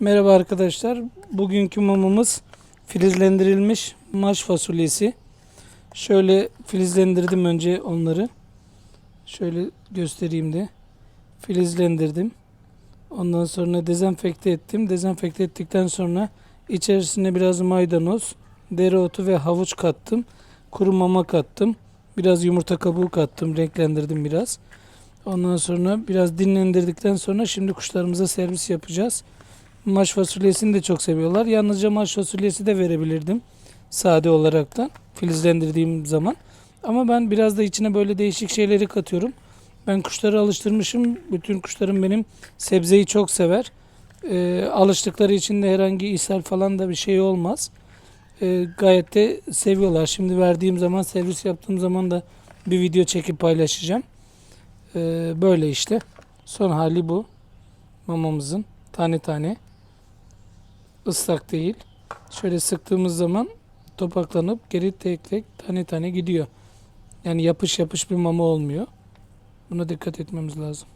Merhaba arkadaşlar. Bugünkü mamamız filizlendirilmiş maş fasulyesi. Şöyle filizlendirdim önce onları. Şöyle göstereyim de. Filizlendirdim. Ondan sonra dezenfekte ettim. Dezenfekte ettikten sonra içerisine biraz maydanoz, dereotu ve havuç kattım. Kuru mama kattım. Biraz yumurta kabuğu kattım. Renklendirdim biraz. Ondan sonra biraz dinlendirdikten sonra şimdi kuşlarımıza servis yapacağız. Maş fasulyesini de çok seviyorlar. Yalnızca maş fasulyesi de verebilirdim. Sade olaraktan filizlendirdiğim zaman. Ama ben biraz da içine böyle değişik şeyleri katıyorum. Ben kuşları alıştırmışım. Bütün kuşlarım benim sebzeyi çok sever. Ee, alıştıkları için de herhangi ishal falan da bir şey olmaz. Ee, gayet de seviyorlar. Şimdi verdiğim zaman servis yaptığım zaman da bir video çekip paylaşacağım. Ee, böyle işte. Son hali bu. Mamamızın tane tane. Islak değil. Şöyle sıktığımız zaman topaklanıp geri tek tek tane tane gidiyor. Yani yapış yapış bir mama olmuyor. Buna dikkat etmemiz lazım.